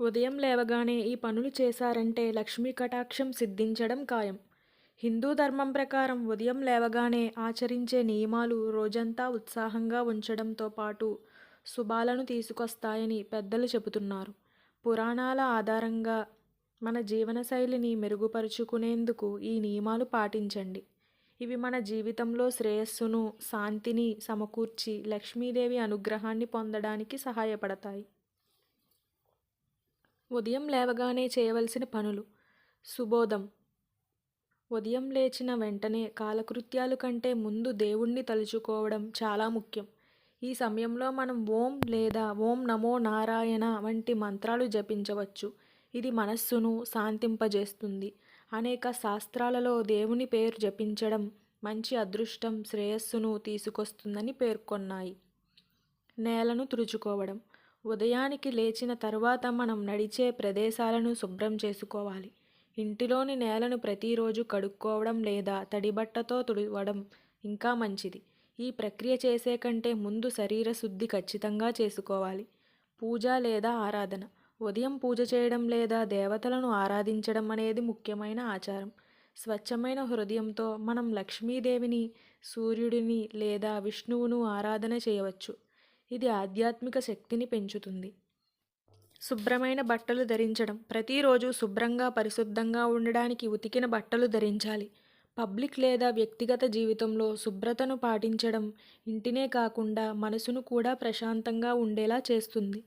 ఉదయం లేవగానే ఈ పనులు చేశారంటే లక్ష్మీ కటాక్షం సిద్ధించడం ఖాయం. హిందూ ధర్మం ప్రకారం ఉదయం లేవగానే ఆచరించే నియమాలు రోజంతా ఉత్సాహంగా ఉంచడంతో పాటు శుభాలను తీసుకొస్తాయని పెద్దలు చెబుతున్నారు. పురాణాల ఆధారంగా మన జీవనశైలిని మెరుగుపరుచుకునేందుకు ఈ నియమాలు పాటించండి. ఇవి మన జీవితంలో శ్రేయస్సును శాంతిని సమకూర్చి లక్ష్మీదేవి అనుగ్రహాన్ని పొందడానికి సహాయపడతాయి. ఉదయం లేవగానే చేయవలసిన పనులు. సుబోధం. ఉదయం లేచిన వెంటనే కాలకృత్యాలు కంటే ముందు దేవుణ్ణి తలుచుకోవడం చాలా ముఖ్యం. ఈ సమయంలో మనం ఓం లేదా ఓం నమో నారాయణ వంటి మంత్రాలు జపించవచ్చు. ఇది మనస్సును శాంతింపజేస్తుంది. అనేక శాస్త్రాలలో దేవుని పేరు జపించడం మంచి అదృష్టం శ్రేయస్సును తీసుకొస్తుందని పేర్కొన్నాయి. నేలను తుడుచుకోవడం. ఉదయానికి లేచిన తరువాత మనం నడిచే ప్రదేశాలను శుభ్రం చేసుకోవాలి. ఇంటిలోని నేలను ప్రతిరోజు కడుక్కోవడం లేదా తడిబట్టతో తుడవడం ఇంకా మంచిది. ఈ ప్రక్రియ చేసే కంటే ముందు శరీర శుద్ధి ఖచ్చితంగా చేసుకోవాలి. పూజ లేదా ఆరాధన. ఉదయం పూజ చేయడం లేదా దేవతలను ఆరాధించడం అనేది ముఖ్యమైన ఆచారం. స్వచ్ఛమైన హృదయంతో మనం లక్ష్మీదేవిని సూర్యుడిని లేదా విష్ణువును ఆరాధన చేయవచ్చు. ఇది ఆధ్యాత్మిక శక్తిని పెంచుతుంది. శుభ్రమైన బట్టలు ధరించడం. ప్రతిరోజు శుభ్రంగా పరిశుద్ధంగా ఉండడానికి ఉతికిన బట్టలు ధరించాలి. పబ్లిక్ లేదా వ్యక్తిగత జీవితంలో శుభ్రతను పాటించడం ఇంటినే కాకుండా మనసును కూడా ప్రశాంతంగా ఉండేలా చేస్తుంది.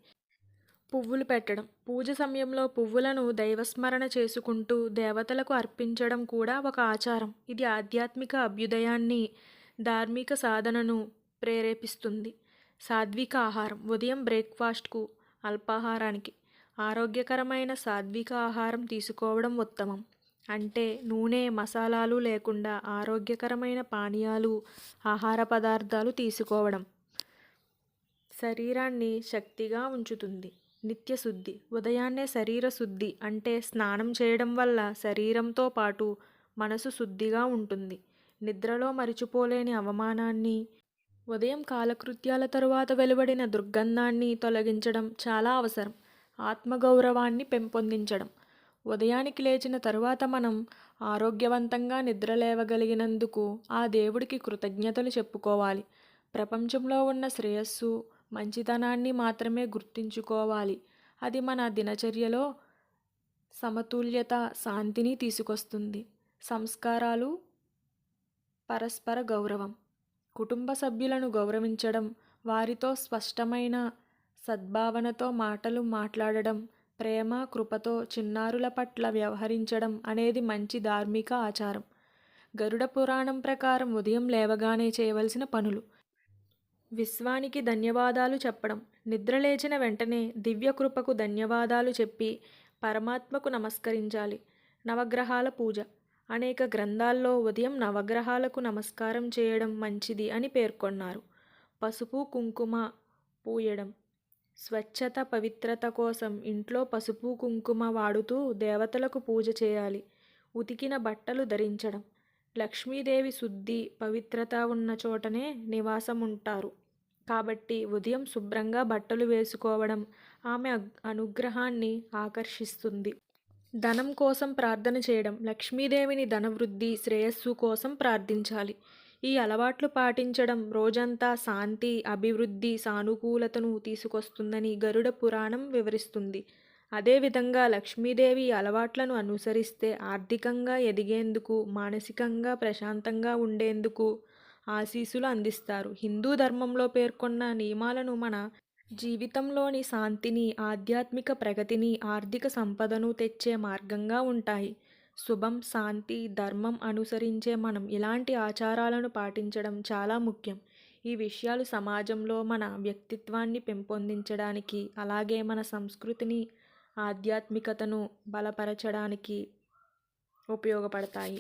పువ్వులు పెట్టడం. పూజ సమయంలో పువ్వులను దైవస్మరణ చేసుకుంటూ దేవతలకు అర్పించడం కూడా ఒక ఆచారం. ఇది ఆధ్యాత్మిక అభ్యుదయాన్ని ధార్మిక సాధనను ప్రేరేపిస్తుంది. సాత్విక ఆహారం. ఉదయం బ్రేక్ఫాస్ట్కు అల్పాహారానికి. ఆరోగ్యకరమైన సాత్విక ఆహారం తీసుకోవడం ఉత్తమం. అంటే నూనె మసాలాలు లేకుండా ఆరోగ్యకరమైన పానీయాలు ఆహార పదార్థాలు తీసుకోవడం. శరీరాన్ని శక్తిగా ఉంచుతుంది. నిత్య శుద్ధి. ఉదయాన్నే శరీర శుద్ధి అంటే స్నానం చేయడం వల్ల శరీరంతో పాటు మనసు శుద్ధిగా ఉంటుంది. నిద్రలో మరిచిపోలేని అవమానాన్ని ఉదయం కాలకృత్యాల తరువాత వెలువడిన దుర్గంధాన్ని తొలగించడం చాలా అవసరం. ఆత్మగౌరవాన్ని పెంపొందించడం. ఉదయానికి లేచిన తరువాత మనం ఆరోగ్యవంతంగా నిద్రలేవగలిగినందుకు ఆ దేవుడికి కృతజ్ఞతలు చెప్పుకోవాలి. ప్రపంచంలో ఉన్న శ్రేయస్సు మంచితనాన్ని మాత్రమే గుర్తుంచుకోవాలి. అది మన దినచర్యలో సమతుల్యత శాంతిని తీసుకొస్తుంది. సంస్కారాలు పరస్పర గౌరవం. కుటుంబ సభ్యులను గౌరవించడం వారితో స్పష్టమైన సద్భావనతో మాటలు మాట్లాడడం ప్రేమ కృపతో చిన్నారుల పట్ల వ్యవహరించడం అనేది మంచి ధార్మిక ఆచారం. గరుడ పురాణం ప్రకారం ఉదయం లేవగానే చేయవలసిన పనులు. విశ్వానికి ధన్యవాదాలు చెప్పడం. నిద్రలేచిన వెంటనే దివ్యకృపకు ధన్యవాదాలు చెప్పి పరమాత్మకు నమస్కరించాలి. నవగ్రహాల పూజ. అనేక గ్రంథాల్లో ఉదయం నవగ్రహాలకు నమస్కారం చేయడం మంచిది అని పేర్కొన్నారు. పసుపు కుంకుమ పూయడం. స్వచ్ఛత పవిత్రత కోసం ఇంట్లో పసుపు కుంకుమ వాడుతూ దేవతలకు పూజ చేయాలి. ఉతికిన బట్టలు ధరించడం. లక్ష్మీదేవి శుద్ధి పవిత్రత ఉన్న చోటనే నివాసం ఉంటారు కాబట్టి ఉదయం శుభ్రంగా బట్టలు వేసుకోవడం ఆమె అనుగ్రహాన్ని ఆకర్షిస్తుంది. ధనం కోసం ప్రార్థన చేయడం లక్ష్మీదేవిని ధనవృద్ధి శ్రేయస్సు కోసం ప్రార్థించాలి. ఈ అలవాట్లు పాటించడం రోజంతా శాంతి అభివృద్ధి సానుకూలతను తీసుకొస్తుందని గరుడ పురాణం వివరిస్తుంది. అదేవిధంగా లక్ష్మీదేవి అలవాట్లను అనుసరిస్తే ఆర్థికంగా ఎదిగేందుకు మానసికంగా ప్రశాంతంగా ఉండేందుకు ఆశీస్సులు అందిస్తారు. హిందూ ధర్మంలో పేర్కొన్న నియమాలను మన జీవితంలోని శాంతిని ఆధ్యాత్మిక ప్రగతిని ఆర్థిక సంపదను తెచ్చే మార్గంగా ఉంటాయి. శుభం శాంతి ధర్మం అనుసరించే మనం ఇలాంటి ఆచారాలను పాటించడం చాలా ముఖ్యం. ఈ విషయాలు సమాజంలో మన వ్యక్తిత్వాన్ని పెంపొందించడానికి అలాగే మన సంస్కృతిని ఆధ్యాత్మికతను బలపరచడానికి ఉపయోగపడతాయి.